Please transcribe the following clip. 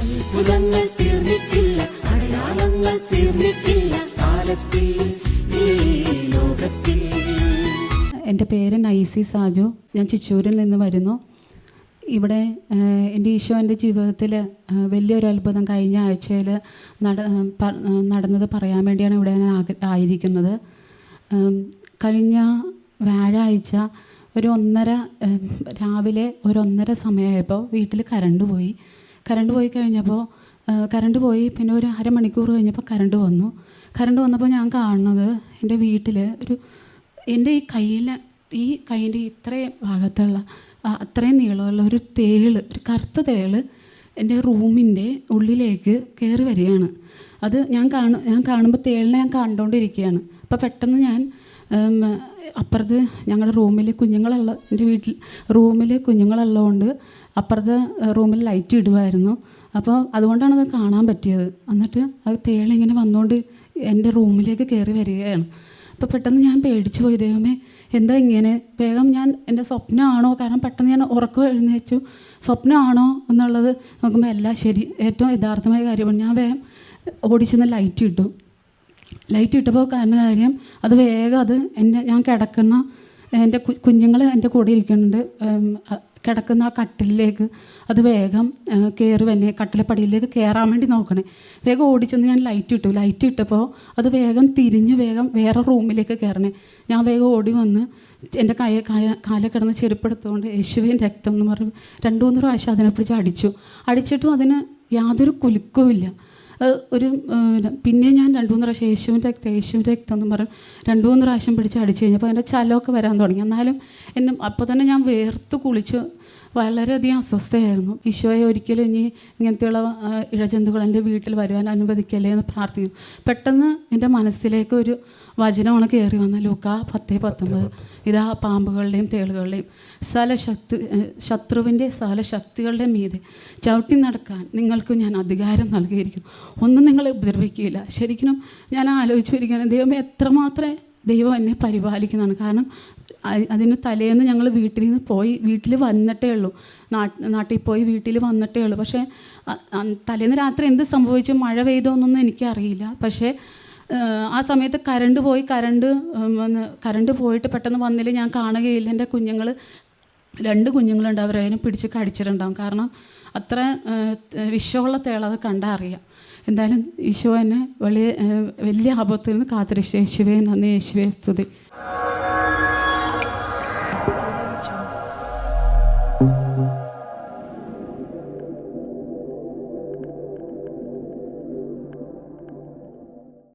അത്ഭുതങ്ങൾ തീർന്നിട്ടില്ല അടയാളങ്ങൾ തീർന്നിട്ടില്ല കാലത്തിൽ എന്റെ പേര് നൈസി സാജു. ഞാൻ ചിച്ചൂരിൽ നിന്ന് വരുന്നു. ഇവിടെ എന്റെ ഈശോ എന്റെ ജീവിതത്തിൽ വലിയൊരു അത്ഭുതം കഴിഞ്ഞ ആഴ്ചയിൽ നട നടന്നത് പറയാൻ വേണ്ടിയാണ് ഇവിടെ ഞാൻ ആയിരിക്കുന്നത്. കഴിഞ്ഞ വ്യാഴാഴ്ച ഒരു ഒന്നര രാവിലെ ഒരു ഒന്നര സമയമായപ്പോൾ വീട്ടിൽ കറണ്ട് പോയി. കറണ്ട് പോയി കഴിഞ്ഞപ്പോൾ കറണ്ട് പോയി പിന്നെ ഒരു അരമണിക്കൂർ കഴിഞ്ഞപ്പോൾ കറണ്ട് വന്നു. കറണ്ട് വന്നപ്പോൾ ഞാൻ കാണുന്നത് എന്റെ വീട്ടിൽ ഒരു എന്റെ ഈ കയ്യിൽ ഈ കൈന്റെ ഇത്രയും ഭാഗത്തുള്ള അത്രയും നീളമുള്ള ഒരു തേൾ ഒരു കറുത്ത തേൾ എന്റെ റൂമിന്റെ ഉള്ളിലേക്ക് കയറി വരികയാണ്. അത് ഞാൻ കാണു ഞാൻ കാണുമ്പോൾ തേളിനെ ഞാൻ കണ്ടുകൊണ്ടിരിക്കുകയാണ് അപ്പോൾ പെട്ടെന്ന് ഞാൻ അപ്പുറത്ത് ഞങ്ങളുടെ റൂമിൽ കുഞ്ഞുങ്ങളുള്ള എന്റെ വീട്ടിൽ റൂമിൽ കുഞ്ഞുങ്ങളുള്ളതുകൊണ്ട് അപ്പുറത്തെ റൂമിൽ ലൈറ്റ് ഇടുമായിരുന്നു അപ്പോൾ അതുകൊണ്ടാണ് അത് കാണാൻ പറ്റിയത്. എന്നിട്ട് അത് തേളിങ്ങനെ വന്നുകൊണ്ട് എന്റെ റൂമിലേക്ക് കയറി വരികയാണ്. അപ്പോൾ പെട്ടെന്ന് ഞാൻ പേടിച്ചു പോയി. ദൈവമേ എന്താ ഇങ്ങനെ? വേഗം ഞാൻ എന്റെ സ്വപ്നമാണോ? കാരണം പെട്ടെന്ന് ഞാൻ ഉറക്കം എഴുന്നേച്ചു സ്വപ്നമാണോ എന്നുള്ളത് നോക്കുമ്പോൾ എല്ലാം ശരി. ഏറ്റവും യഥാർത്ഥമായ കാര്യമാണ്. ഞാൻ വേഗം ഓടിച്ചെന്ന് ലൈറ്റ് ഇട്ടു. ലൈറ്റ് ഇട്ടപ്പോൾ കാരണം കാര്യം അത് വേഗം അത് എന്റെ ഞാൻ കിടക്കുന്ന എന്റെ കുഞ്ഞുങ്ങൾ എന്റെ കൂടെ ഇരിക്കുന്നുണ്ട്. കിടക്കുന്ന ആ കട്ടിലേക്ക് അത് വേഗം കയറി വന്നെ കട്ടിലപ്പടിയിലേക്ക് കയറാൻ വേണ്ടി നോക്കണേ. വേഗം ഓടിച്ചെന്ന് ഞാൻ ലൈറ്റ് ഇട്ടു. ലൈറ്റ് ഇട്ടപ്പോൾ അത് വേഗം തിരിഞ്ഞ് വേഗം വേറെ റൂമിലേക്ക് കയറണേ ഞാൻ വേഗം ഓടി വന്ന് എന്റെ കൈ കായ കാല കിടന്ന് ചെരുപ്പെടുത്തുകൊണ്ട് യേശുവിൻ രക്തം എന്ന് പറഞ്ഞ് രണ്ടു മൂന്ന് പ്രാവശ്യം അതിനെ പിടിച്ച് അടിച്ചു. അടിച്ചിട്ടും അതിന് യാതൊരു കുലുക്കവുമില്ല അത് ഒരു പിന്നെ ഞാൻ രണ്ട് മൂന്ന് പ്രാവശ്യം യേശുവിന്റെ രക്തം യേശുവിന്റെ രക്തം എന്ന് പറഞ്ഞ് രണ്ട് മൂന്ന് പ്രാവശ്യം പിടിച്ച് അടിച്ചു കഴിഞ്ഞപ്പോൾ അതിന്റെ ചലമൊക്കെ വരാൻ തുടങ്ങി. എന്നാലും എന്നെ അപ്പോൾ തന്നെ ഞാൻ വേർത്ത് കുളിച്ച് വളരെയധികം അസ്വസ്ഥയായിരുന്നു. ഈശോയെ ഒരിക്കലും ഇനി ഇങ്ങനത്തെയുള്ള ഇഴജന്തുക്കൾ എന്റെ വീട്ടിൽ വരുവാൻ അനുവദിക്കല്ലേ എന്ന് പ്രാർത്ഥിക്കുന്നു. പെട്ടെന്ന് എന്റെ മനസ്സിലേക്ക് ഒരു വചനമാണ് കയറി വന്ന ലൂക്ക പത്തേ പത്തൊമ്പത്. ഇതാ പാമ്പുകളുടെയും തേളുകളുടെയും സകല ശക്തി ശത്രുവിന്റെ സകല ശക്തികളുടെ മീതെ ചവിട്ടി നടക്കാൻ നിങ്ങൾക്ക് ഞാൻ അധികാരം നൽകിയിരിക്കുന്നു. ഒന്നും നിങ്ങളെ ഉപദ്രവിക്കുകയില്ല. ശരിക്കും ഞാൻ ആലോചിച്ചു വരികയാണ് ദൈവം എത്രമാത്രമേ ദൈവം എന്നെ പരിപാലിക്കുന്നതാണ്. കാരണം അതിന് തലേന്ന് ഞങ്ങൾ വീട്ടിൽ നിന്ന് പോയി വീട്ടിൽ വന്നിട്ടേ ഉള്ളൂ. നാട്ടിൽ നാട്ടിൽ പോയി വീട്ടിൽ വന്നിട്ടേ ഉള്ളൂ. പക്ഷേ തലേന്ന് രാത്രി എന്ത് സംഭവിച്ചു? മഴ പെയ്തോ എന്നൊന്നും എനിക്കറിയില്ല. പക്ഷേ ആ സമയത്ത് കരണ്ട് പോയി കരണ്ട് കരണ്ട് പോയിട്ട് പെട്ടെന്ന് വന്നില്ല. ഞാൻ കാണുകയില്ല. എന്റെ കുഞ്ഞുങ്ങൾ രണ്ട് കുഞ്ഞുങ്ങളുണ്ട് അവരെ അതിനെ പിടിച്ച് കടിച്ചിട്ടുണ്ടാവും. കാരണം അത്ര വിഷമുള്ള തേള അത് കണ്ടാൽ അറിയാം. എന്തായാലും ഈശോ എന്നെ വലിയ വലിയ ആപത്തിൽ നിന്ന് കാത്തിരക്ഷിച്ചു യേശുവേ നന്ദി. യേശുവേ സ്തുതി.